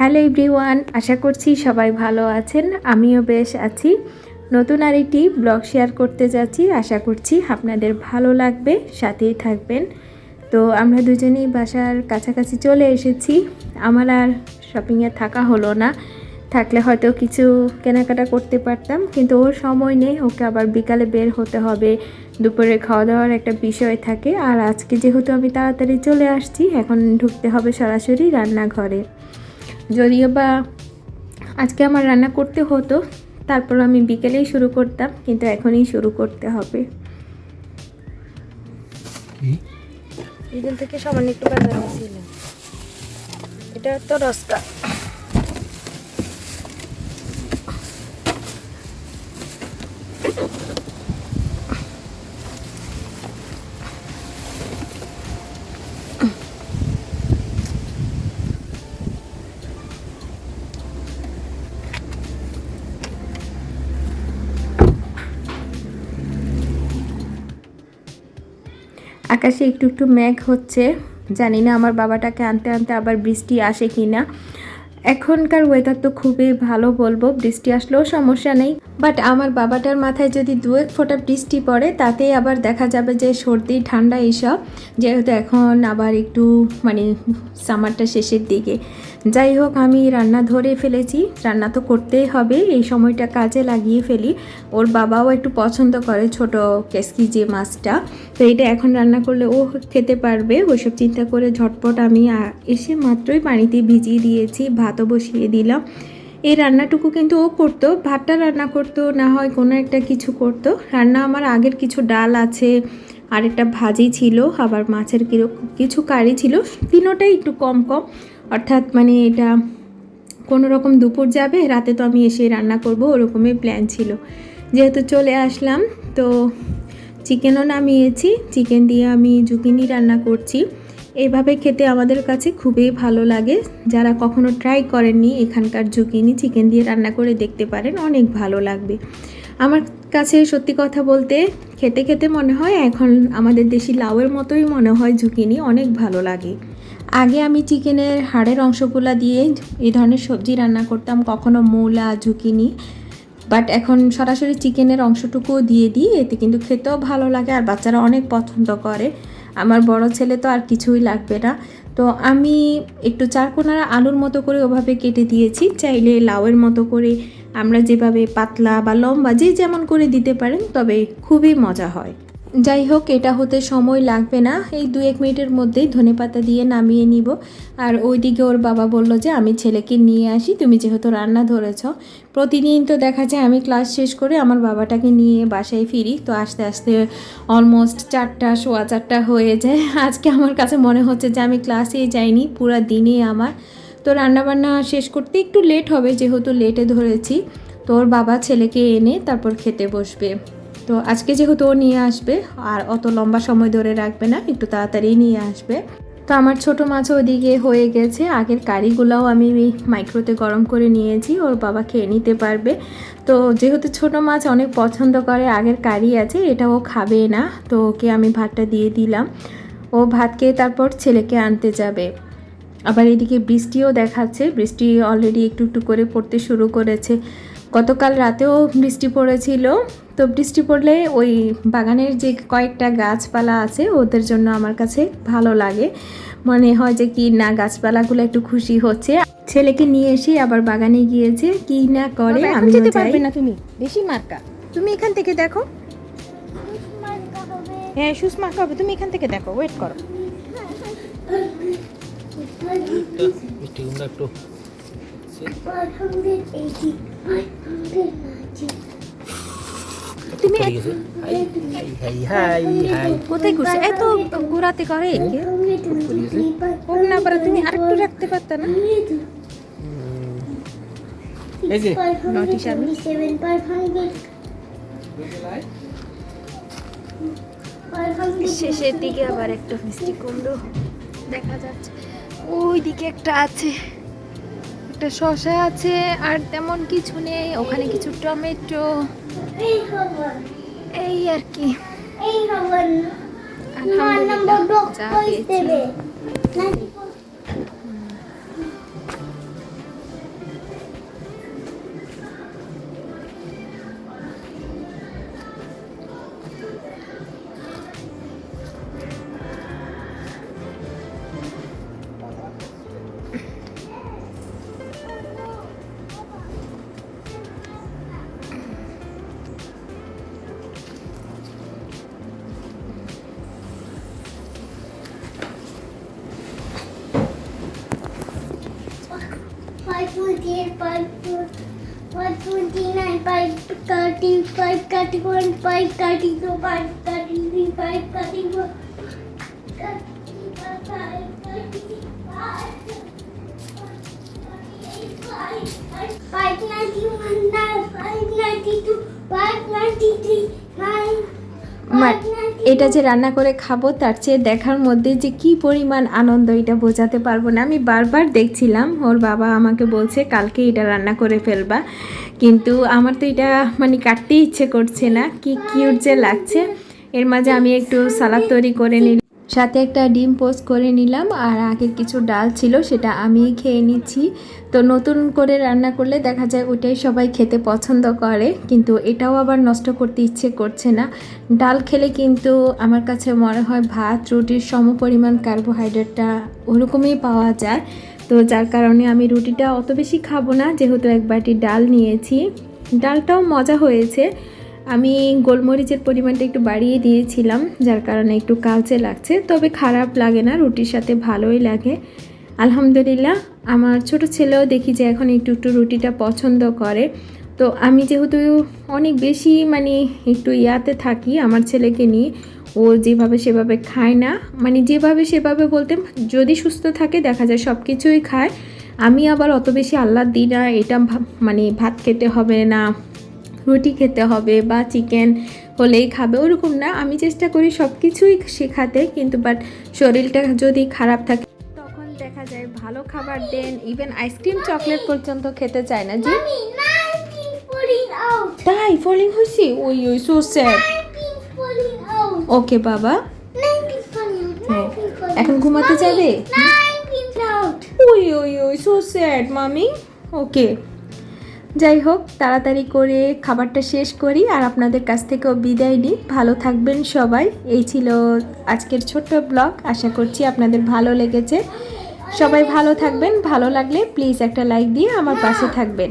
Hello everyone, আশা করছি সবাই ভালো আছেন, আমিও বেশ আছি। নতুন আরেকটি ব্লগ শেয়ার করতে যাচ্ছি, আশা করছি আপনাদের ভালো লাগবে, সাথেই থাকবেন। তো আমরা দুজনেই বাসার কাছাকাছি চলে এসেছি। আমার আর শপিংয়ে থাকা হলো না, থাকলে হয়তো কিছু কেনাকাটা করতে পারতাম, কিন্তু ওর সময় নেই, ওকে আবার বিকালে বের হতে হবে। দুপুরে খাওয়া দাওয়ার একটা বিষয় থাকে, আর আজকে যেহেতু আমি তাড়াতাড়ি চলে আসছি, এখন ঢুকতে হবে সরাসরি রান্নাঘরে। যদিও বা আজকে আমার রান্না করতে হতো তারপর আমি বিকেলেই শুরু করতাম কিন্তু এখনই শুরু করতে হবে। কি? থেকে সামান্য একটু বাজার ছিল এটা তো রস্তা আকাশে একটু একটু মেঘ হচ্ছে। জানি না আমার বাবাটাকে আনতে আনতে আবার বৃষ্টি আসে কি না এখনকার ওয়েদার তো খুবই ভালো বলব, বৃষ্টি আসলেও সমস্যা নেই। বাট আমার বাবাটার মাথায় যদি দু এক ফোঁটা বৃষ্টি পড়ে, তাতেই আবার দেখা যাবে যে সর্দি, ঠান্ডা এইসব। যেহেতু এখন আবার একটু মানে সামারটা শেষের দিকে। যাই হোক, আমি রান্না ধরে ফেলেছি। রান্না তো করতেই হবে, এই সময়টা কাজে লাগিয়ে ফেলি। ওর বাবাও একটু পছন্দ করে ছোট কেসকি যে মাছটা। তো এটা এখন রান্না করলে ও খেতে পারবে। ওইসব চিন্তা করে ঝটপট আমি এসে মাত্রই পানিতে ভিজিয়ে দিয়েছি, ভাতও বসিয়ে দিলাম। এই রান্নাটুকু কিন্তু ও করতো, ভাতটা রান্না করতো, না হয় কোনো একটা কিছু করতো। রান্না আমার আগের কিছু ডাল আছে, আর একটা ভাজি ছিল, আবার মাছের কিছু কারি ছিল, তিনোটাই একটু কম কম। অর্থাৎ মানে এটা কোনো রকম দুপুর যাবে, রাতে তো আমি এসে রান্না করব, ওরকমই প্ল্যান ছিল। যেহেতু চলে আসলাম, তো চিকেনও নামিয়েছি, চিকেন দিয়ে আমি জুকিনি রান্না করছি। এইভাবে খেতে আমাদের কাছে খুবই ভালো লাগে। যারা কখনো ট্রাই করেননি এখানকার জুকিনি চিকেন দিয়ে রান্না করে দেখতে পারেন, অনেক ভালো লাগবে। আমার কাছে সত্যি কথা বলতে খেতে খেতে মনে হয় এখন আমাদের দেশি লাউয়ের মতোই মনে হয় জুকিনি অনেক ভালো লাগে। আগে আমি চিকেনের হাড়ের অংশগুলো দিয়ে এই ধরনের সবজি রান্না করতাম, কখনো মূলা ঝুঁকিনি বাট এখন সরাসরি চিকেনের অংশটুকুও দিয়ে দিই, এতে কিন্তু খেতেও ভালো লাগে আর বাচ্চারা অনেক পছন্দ করে। আমার বড় ছেলে তো আর কিছুই লাগবে না। তো আমি একটু চারকোনার আলুর মতো করে ওভাবে কেটে দিয়েছি। চাইলে লাউয়ের মতো করে আমরা যেভাবে পাতলা বা লম্বা যে যেমন করে দিতে পারেন, তবে খুবই মজা হয়। যাই হোক, এটা হতে সময় লাগবে না। এই দু এক মিনিটের মধ্যেই ধনেপাতা দিয়ে নামিয়ে নিব। আর ওইদিকে ওর বাবা বলল যে, আমি ছেলেকে নিয়ে আসি, তুমি যেহেতু রান্না ধরেছ। প্রতিদিন তো দেখা যায় আমি ক্লাস শেষ করে আমার বাবাটাকে নিয়ে বাসায় ফিরি। তো আস্তে আস্তে অলমোস্ট চারটা, সোয়া চারটা হয়ে যায়। আজকে আমার কাছে মনে হচ্ছে যে, আমি ক্লাসেই যাইনি, পুরা দিনে আমার। তো রান্নাবান্না শেষ করতে একটু লেট হবে, যেহেতু লেটে ধরেছি। তো ওর বাবা ছেলেকে এনে তারপর খেতে বসবে। তো আজকে যেহেতু ও নিয়ে আসবে, আর অত লম্বা সময় ধরে রাখবে না, একটু তাড়াতাড়ি নিয়ে আসবে। তো আমার ছোট মাছ ওদিকে হয়ে গেছে, আগের কারিগুলাও আমি মাইক্রোতে গরম করে নিয়েছি, ওর বাবা খেয়ে নিতে পারবে। তো যেহেতু ছোট মাছ অনেক পছন্দ করে, আগের কারি আছে, এটা ও খাবে না, তো ওকে আমি ভাতটা দিয়ে দিলাম। ও ভাত খেয়ে তারপর ছেলেকে আনতে যাবে। আবার এদিকে বৃষ্টিও দেখাচ্ছে, বৃষ্টি অলরেডি একটু একটু করে পড়তে শুরু করেছে। গতকাল রাতেও বৃষ্টি পড়েছিল। তো বৃষ্টি পড়লে ওই বাগানের যে কয়েকটা গাছপালা আছে ওদের জন্য আমার কাছে ভালো লাগে। মনে হয় যে কি না গাছপালাগুলো একটু খুশি হচ্ছে। ছেলেকে নিয়ে এসে আবার বাগানে গিয়েছে কি না করে আমি যেতে পারবে না তুমি? বেশি মার্কা। তুমি এখান থেকে দেখো। হ্যাঁ সুস মার্কা হবে। তুমি এখান থেকে দেখো। ওয়েট করো। একটু তুমি হাই হাই হাই হাই। কোথায় ঘুরছে? এত ঘোরাতে করে হোক না পারে তুমি আরেকটু রাখতে পারতে না? এই যে নটি সামনে শেষের দিকে আবার একটা মিষ্টি কুমড়ো দেখা যাচ্ছে। ওই দিকে একটা আছে। একটা শসা আছে আর তেমন কিছু নেই। ওখানে কিছু টমেটো। এই আর কি। আলহামদুলিল্লাহ যা পেয়েছি। 28, 5, 129, 5, 30, 31, 32, 33, 34, 35, 36, 38, 591, 592, 593, এটা যে রান্না করে খাব, তার চেয়ে দেখার মধ্যে যে কি পরিমাণ আনন্দ, এটা বোঝাতে পারব না। আমি বারবার দেখছিলাম, ওর বাবা আমাকে বলছে, কালকে এটা রান্না করে ফেলবা। কিন্তু আমার তো এটা মানে কাটতে ইচ্ছে করছে না, কি কিউট যে লাগছে। এর মাঝে আমি একটু সালাদ তৈরি করে নিলাম। সাথে একটা ডিম পোস্ট করে নিলাম আর আগের কিছু ডাল ছিল সেটা আমি খেয়ে নিচ্ছি। তো নতুন করে রান্না করলে দেখা যায় ওটাই সবাই খেতে পছন্দ করে, কিন্তু এটাও আবার নষ্ট করতে ইচ্ছে করছে না। ডাল খেলে কিন্তু আমার কাছে মনে হয় ভাত, রুটির সম পরিমাণ কার্বোহাইড্রেটটা ওরকমই পাওয়া যায়। তো যার কারণে আমি রুটিটা অত বেশি খাব না, যেহেতু এক বাটি ডাল নিয়েছি। ডালটাও মজা হয়েছে। আমি গোলমরিচের পরিমাণটা একটু বাড়িয়ে দিয়েছিলাম, যার কারণে একটু কালচে লাগছে, তবে খারাপ লাগে না, রুটির সাথে ভালোই লাগে। আলহামদুলিল্লাহ, আমার ছোট ছেলেও দেখি যে এখন একটু একটু রুটিটা পছন্দ করে। তো আমি যেহেতু অনেক বেশি মানে একটু ইয়াতে থাকি, আমার ছেলেকে নিয়ে, ও যেভাবে সেভাবে খায় না। মানে যেভাবে সেভাবে বলতে, যদি সুস্থ থাকে দেখা যায় সব কিছুই খায়। আমি আবার অত বেশি আল্লাহ দিই না, এটা মানে ভাত খেতে হবে না রুটি খেতে হবে বা চিকেন হলেই খাবে ওরকম না আমি চেষ্টা করি সব কিছুই শেখাতে কিন্তু বাট শরীরটা যদি খারাপ থাকে তখন দেখা যায় ভালো খাবার দেন ইভেন আইসক্রিম চকলেট পর্যন্ত খেতে চায় না. তাই ফলিং হয়েছি ওই ওই সো স্যাড. ওকে বাবা. হ্যাঁ। এখন ঘুমাতে যাবে. ওই ওই ওই সো স্যাড মামি ওকে যাই হোক, তাড়াতাড়ি করে খাবারটা শেষ করি আর আপনাদের কাছ থেকেও বিদায় নিই। ভালো থাকবেন সবাই। এই ছিল আজকের ছোট্ট ব্লগ। আশা করছি আপনাদের ভালো লেগেছে। সবাই ভালো থাকবেন। ভালো লাগলে প্লিজ একটা লাইক দিয়ে আমার পাশে থাকবেন।